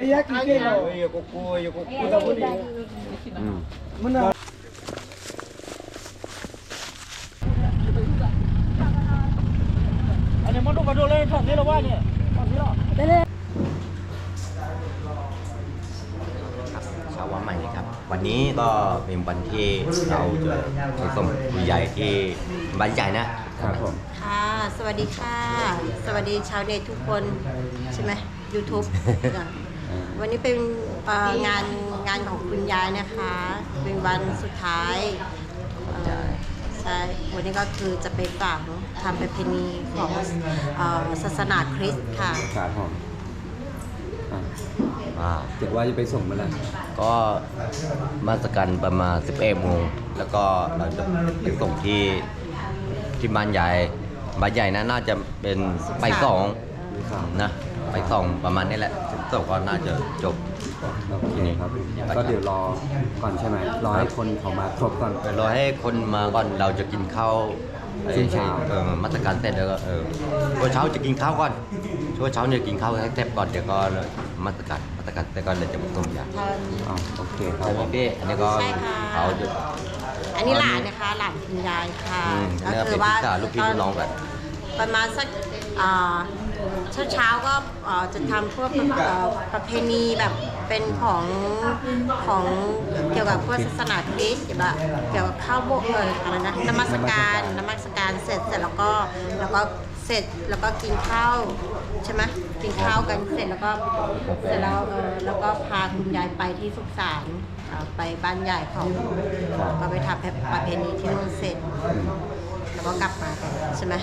อืมอันนี้มันต้องมาดูเลยถอดนี่หรอว่าเนี่ยถอดนี่หรอครับเช้าวันใหม่ครับ วันนี้ก็เป็นวันที่เราจะไปส่งผู้ใหญ่ที่บ้านใหญ่นะครับผมค่ะ สวัสดีค่ะ สวัสดีชาวเน็ตทุกคน ใช่ไหม YouTube วันนี้เป็นเอ่องานงานของคุณยายนะคะ เป็นวันสุดท้ายเอ่อใช่วันนี้ก็คือจะไปฝังทำประเพณีของเอ่อศาสนาคริสต์ค่ะครับผมอะอ่าเดี๋ยวว่าจะไปส่งเมื่อไหร่ก็มาสกันประมาณ11โมงแล้วก็เราจะไปส่งที่ที่บ้านใหญ่บ้านใหญ่นะน่าจะเป็นไปสองนะไปสองประมาณนี้แหละ ถึงสองก็น่าจะจบ โอเคครับ ก็เดี๋ยวรอก่อนใช่ไหมรอให้คนเขามาครบก่อนเดี๋ยวรอให้คนมาก่อนเราจะกินข้าวช่วงเช้าเออมาตรการเสร็จแล้วก็เออช่วงเช้าจะกินข้าวก่อนช่วงเช้าเนี่ยกินข้าวให้เสร็จก่อนเดี๋ยวก็มาตรการมาตรการเสร็จก่อนเลยจะมาส่งยาอ๋อโอเคครับใช่ไหมพี่อันนี้ก็ใช่ค่ะ เขาจะ อันนี้หลานนะคะหลานคุณยายค่ะอืมอันนี้ก็เป็นพี่สาวลูกพี่ลูกน้องกัน ประมาณสัก เช้าเช้าๆก็เอ่อจะทำพวกเอ่อประเพณีแบบเป็นของของเกี่ยวกับพวกศาสนาคริสต์เกี่ยวกับเกี่ยวกับข้าวโบเอออะไรนะนมัสการนมัสการเสร็จเสร็จแล้วก็แล้วก็เสร็จแล้วก็กินข้าวใช่ไหมกินข้าวกันเสร็จแล้วก็เสร็จแล้วเออแล้วก็พาคุณยายไปที่สุสานเอ่อไปบ้านใหญ่ของก็ไปทำประเพณีที่นู่นเสร็จ แล้วก็กลับมาใช่ไหม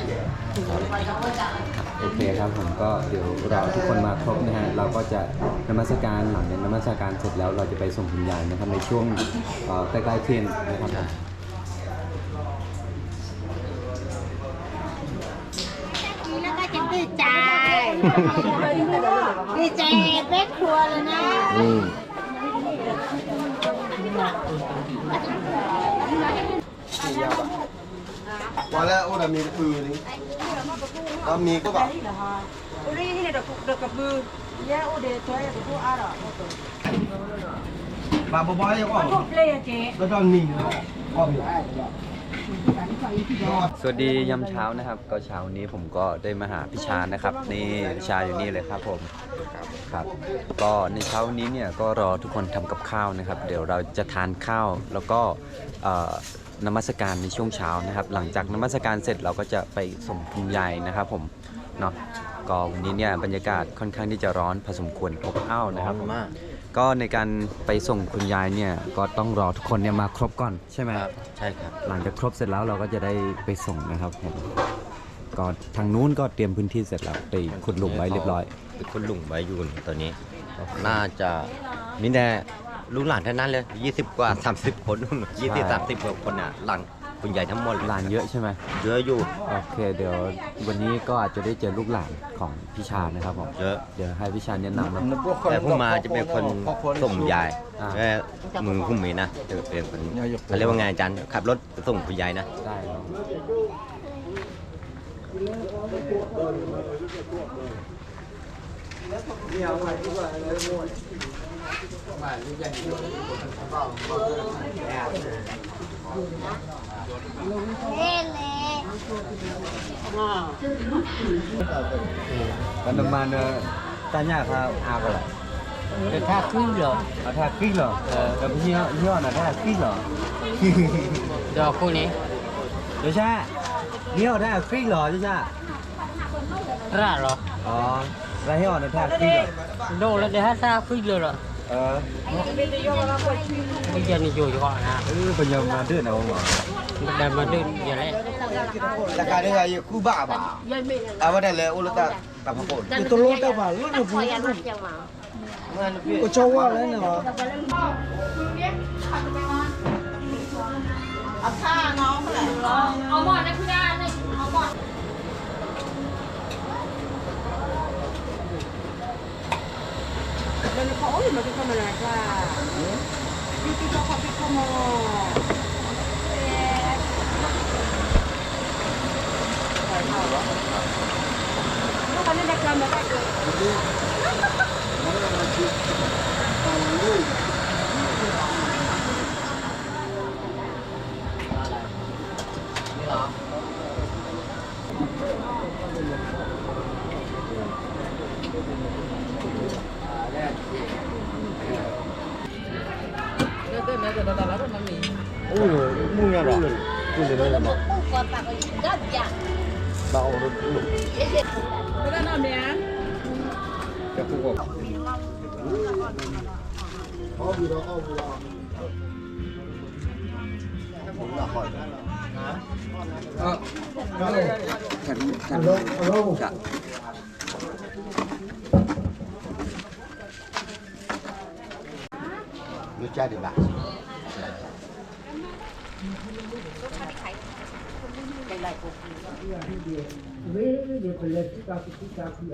โอเคครับผมก็เดี๋ยวรอทุกคนมาครบนะฮะเราก็จะนมัสการหลังจากนมัสการเสร็จแล้วเราจะไปส่งคุณยายนะครับในช่วงเอ่อใกล้ๆเที่ยงนะครับผมแล้วก็จะดีใจ ดีใจแม่ครัวเลยนะอืม Wala udah mirip ini. Kami ko ba? Uli ini dah dah kebu. Ya udah tu ya tu ada. Ba ba ba ya ko. Aku play je. Ko don ni. Ko mi. สวัสดียามเช้านะครับ ก็เช้านี้ผมก็ได้มาหาพิชานะครับ นี่พิชาอยู่นี่เลยครับผมครับ ก็ในเช้านี้เนี่ยก็รอทุกคนทำกับข้าวนะครับ เดี๋ยวเราจะทานข้าวแล้วก็เอ่อ นมัสการในช่วงเช้านะครับ หลังจากนมัสการเสร็จเราก็จะไปส่งคุณยายนะครับผมเนาะก็วันนี้เนี่ยบรรยากาศค่อนข้างที่จะร้อนพอสมควรอบอ้าวนะครับผมมากก็ในการไปส่งคุณยายเนี่ยก็ต้องรอทุกคนเนี่ยมาครบก่อนใช่ไหมครับใช่ครับหลังจากครบเสร็จแล้วเราก็จะได้ไปส่งนะครับผมก็ทางนู้นก็เตรียมพื้นที่เสร็จแล้วไปขุดหลุมไว้เรียบร้อยเป็นคนหลุมไว้อยู่ตอนนี้ น่าจะมีแต่ ลูกหลานทั้งนั้นเลย 20 กว่า 30 คนนู่น20 30กว่าคนอะหลังคุณใหญ่ทั้งหมดหลานเยอะใช่ไหมเยอะอยู่โอเค เดี๋ยววันนี้ก็อาจจะได้เจอลูกหลานของพี่ชานะครับผมเยอะเดี๋ยวให้พี่ชาแนะนำนะแต่ผู้มาจะเป็นคนส่งยายอ่าแค่มือผู้มีนะจะเป็นคนเขาเรียกว่าไงอาจารย์ขับรถไปส่งคุณยายนะได้ครับ Còn nằm màn ta nhà tha à gọi là Để tha cứ rồi. à tha kích rồi ờ bây giờ giờ là tha kích rồi Rồi cô này. được chưa nhiều tha kích rồi chứ chưa Ra rồi. ờ ra hiệu là tha kích rồi Đâu là để hát ra cứ rồi rồi. ờ Bây giờ này rồi cho gọi nè. ừ bây giờ mà đưa nào mà Để mà đưa giờ lấy. La kade ga ye ku ba ba. Aba da le ulu ta ta pa ko. Itu lo tak apa, lo nak buat tu. Kau cowok lah ni lah. เอาผ้าน้องแหละเอาหมอนนะคุณยายเอาหมอน begitu menaga. Beauty toko piku mo. Ano, ano ka na reklamo ka? Hindi. Ano ka na reklamo ka? 哦哟，木棉的，就的那个。với việc lên chúng ta thì chúng ta khi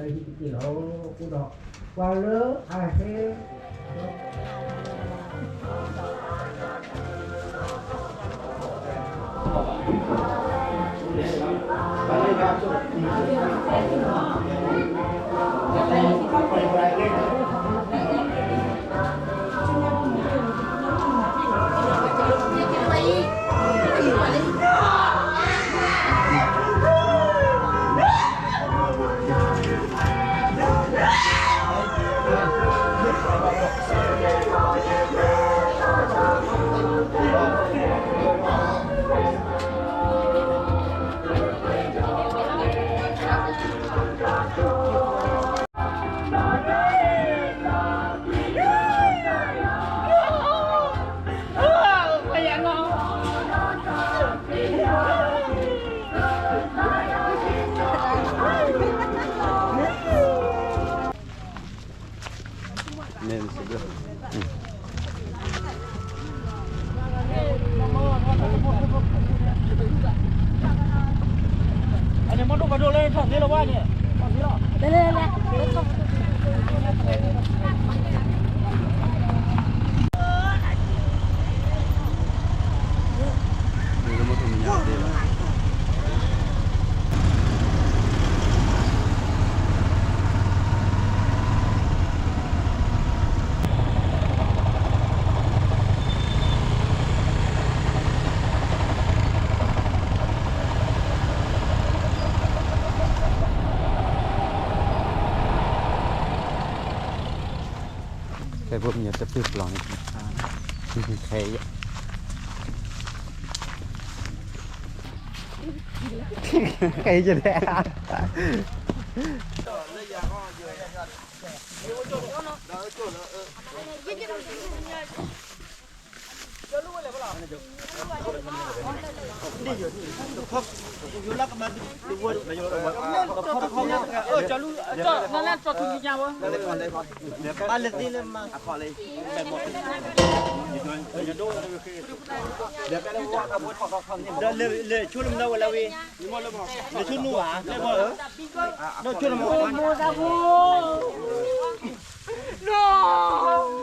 yapamıyor da bir plan. Hey. Hey giờ đấy. Hãy subscribe cho kênh Ghiền Mì Gõ Để không bỏ lỡ những video hấp dẫn No!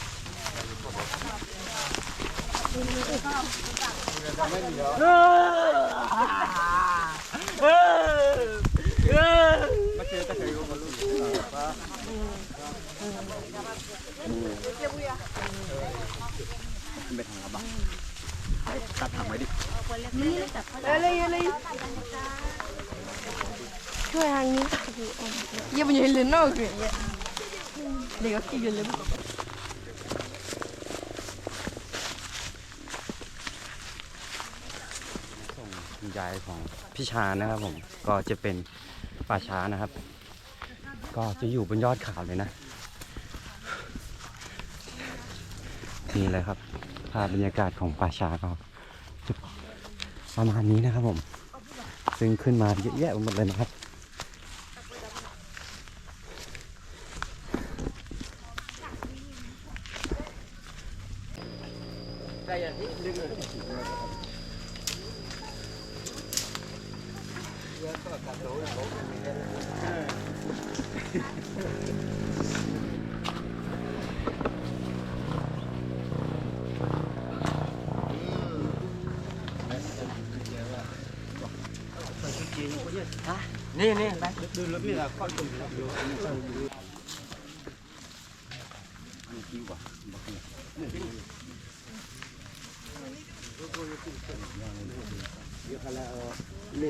mệt thằng bà tạt thẳng mày đi lấy lấy chơi hàng như vậy bao nhiêu lần nó kìa. Để có kêu lên. คุณยายของพี่ชานะครับผมก็จะเป็นป่าช้านะครับ ก็จะอยู่บนยอดเขาเลยนะ นี่เลยครับภาพบรรยากาศของป่าช้าก็ประมาณนี้นะครับผม ซึ่งขึ้นมาเยอะแยะไปหมดเลยนะครับเนี่นี่ไปดูรถนี่ละข้อตุ่มดูอันนี้คิวว่ะบักนี่เดี๋ยวเขาแล้วนี่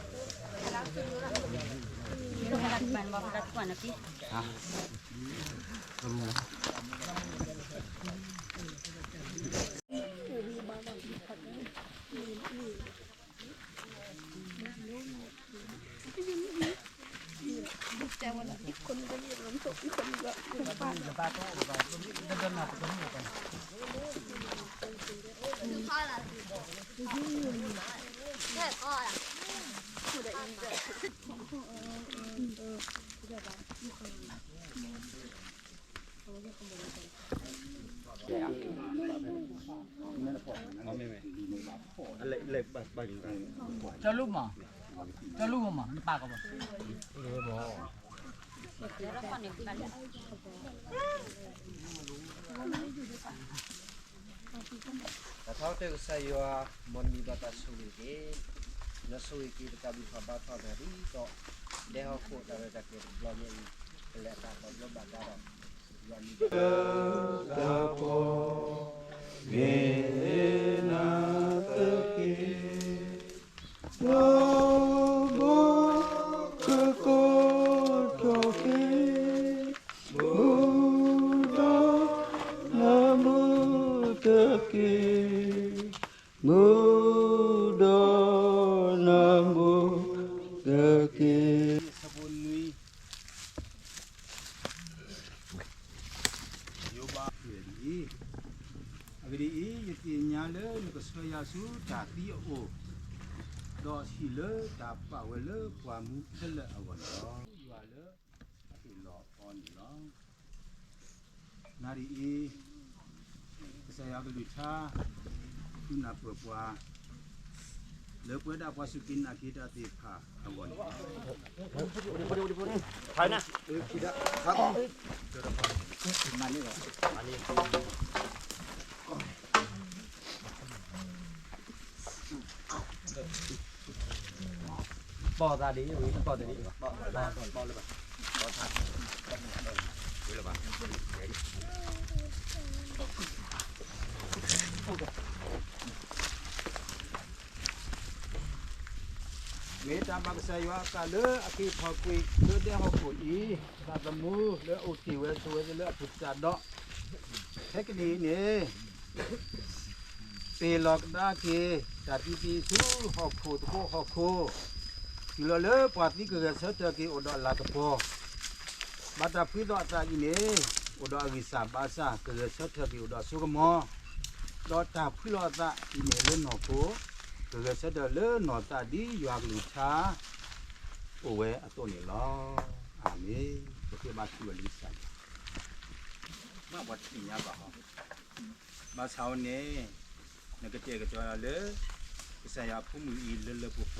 มันบอกรัดก่อนนะพี่เจ้าลูก cho lúc mà cho lúc mà nó pa mà được mà Tahu tu saya moni batas sulit. nesu iki tetapi babat dari to deho ku dari takir blonya ini kelihatan apa belum bakaran Dapo Vena Tepi Dapo ရီအီယတိညာလေနကဆွေယာစုတာတီအိုဒေါ်ရှိလေတာပါဝလေပွာမူထလေအဝလောယွာလေအတိလောအွန်လောနာရီအီဆရာကလူသာသူနာပပွာလေပွေတာပွာစုကင်နာခိတာတိဖာအဝလောဘိုဒီဘိုဒီဘိုဒီထိုင်နာခိတာဟာတော့မလေးမလေး ปอตาดีอยู่ปอตาดีปอปอปอเลยเวตามักสยวากาเลอคิพอกุยเลเดฮอกุอีตาตมูเลโอติเวสเวเลพุทธาดอเทคนีนี่เปลอกดาเคตาติติสุฮอกุตโกฮอกุ กิโลเลปาติกเกษตรกีอดอลากปอมาตาพิดอตาอีเนอดอวิสาบาสาเกษตรกีอดอสุกมอดอตาพิลอตาอีเนเลนอโกเกษตรเลนอตาดียากลิชาโอเวอตเนลออาเมจะเกมาชิวลิชามาวัดที่ยาบาฮมาชาวเนนกเจกจอเลกษยาผู้มีอีเลเลปุเป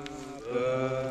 Uh...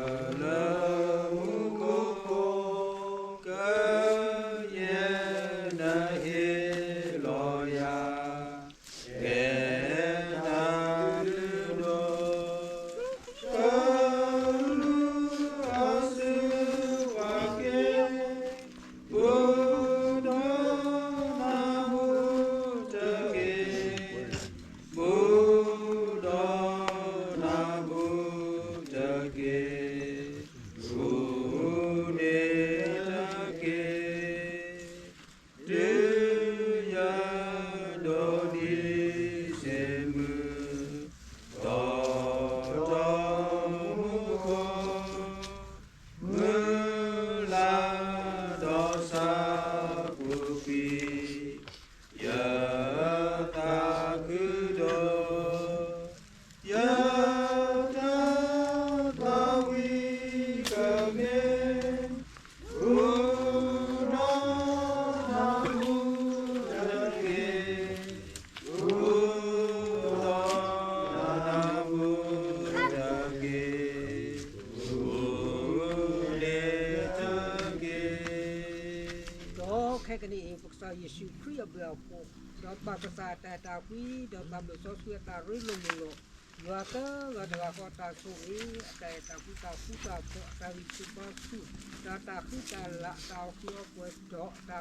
စာယေရှုခရစ်ဘယ်ဖို့တော့ပါကစားတတာကွီတော့ဘာလို့ဆော့ဆွေတာရီလုံးလို့ရွာကကတကခေါ်တာဆိုရင်အတဲတကူတာကူတာပေါ်အတဲချပါစုဒါတာကူတာလာတာကိုပွဲတော့တာ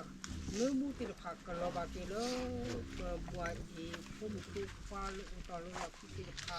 လူမှုတိဖာကလောပါကေလောဘွားဒီဘုမှုတိဖာလို့တော်လို့ကူတိဖာ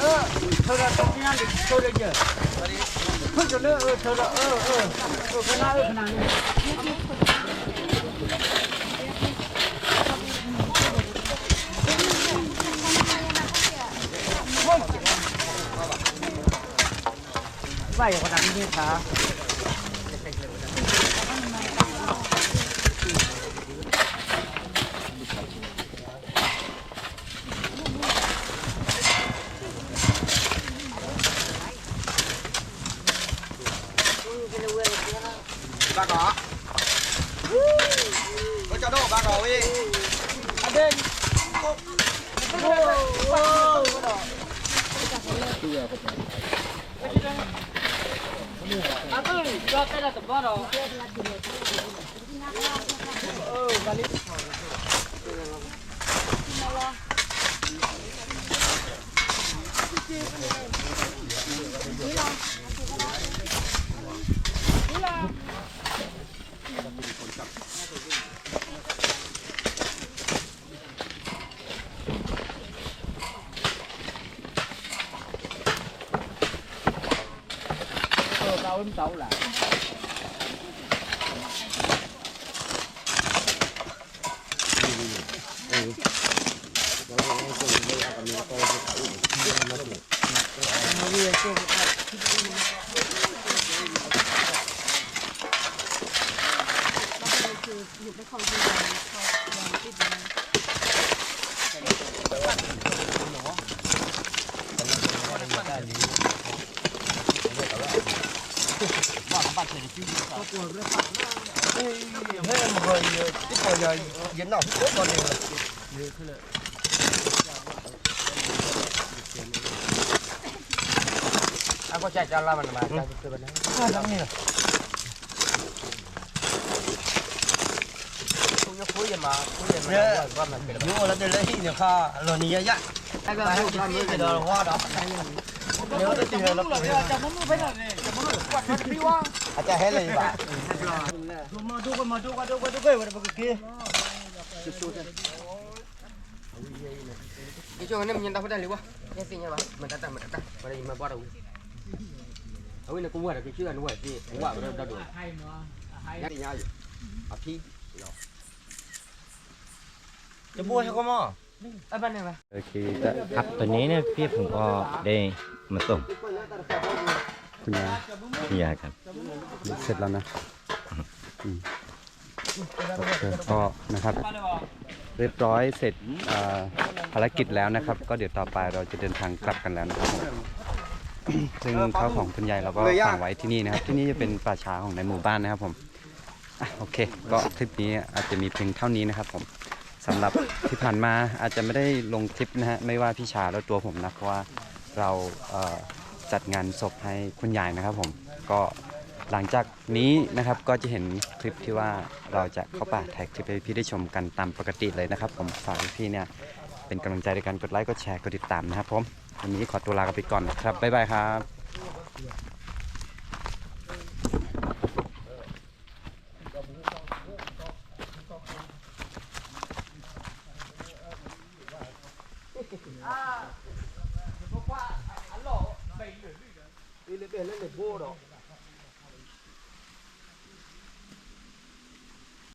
เออเธอตรงนี้นั่นเธอเลยเยอะเพื่อจะเลิเออเธอเออเออเออขนาดเออขนาดนี้ไหวขนาดนี้ค่ะ 八个！我找到我八个喂！阿爹，哇！哇！阿爹，你要带来什么了？Tám. thế một hồi tiếp hồi giờ dính nào cũng còn nhiều rồi anh có chạy cho làm mà chạy từ bên này làm gì không nhớ cuối giờ mà lấy nhiều kha rồi nhiều vậy anh có làm cái đồ hoa đó nếu tôi chỉ là lập rồi chả muốn phải là này chả muốn là hoa à chả hết rồi bạn bỏ đâu. Ở bên này cũng quay được cái chưa nó quay gì. Cũng quay vào đâu được. Nhắc đi nhau gì? À thi. cho mua cho con mò Ở bên này bà. โอเคจะครับตอนนี้เนี่ยพี่ผมก็ได้มาส่งคุณยายพี่ยาครับเสร็จแล้วนะอืมโอเค ก็นะครับเรียบร้อยเสร็จภารกิจแล้วนะครับ ก็เดี๋ยวต่อไปเราจะเดินทางกลับกันแล้วนะครับผมซึ่งข้าวของคุณยายเราก็ฝังไว้ที่นี่นะครับ ที่นี่จะเป็นป่าช้าของในหมู่บ้านนะครับผมโอเค ก็คลิปนี้อาจจะมีเพียงเท่านี้นะครับผมสำหรับที่ผ่านมาอาจจะไม่ได้ลงคลิปนะฮะไม่ว่าพี่ชาและตัวผมนะเพราะว่าเราจัดงานศพให้คุณยายนะครับผมก็ หลังจากนี้นะครับก็จะเห็นคลิปที่ว่าเราจะเข้าป่าแท็กคลิปให้พี่ได้ชมกันตามปกติเลยนะครับผมฝากพี่เนี่ยเป็นกำลังใจในการกดไลค์กดแชร์กดติดตามนะครับผมวันนี้ขอตัวลากันไปก่อนนะครับบ๊ายบายครับ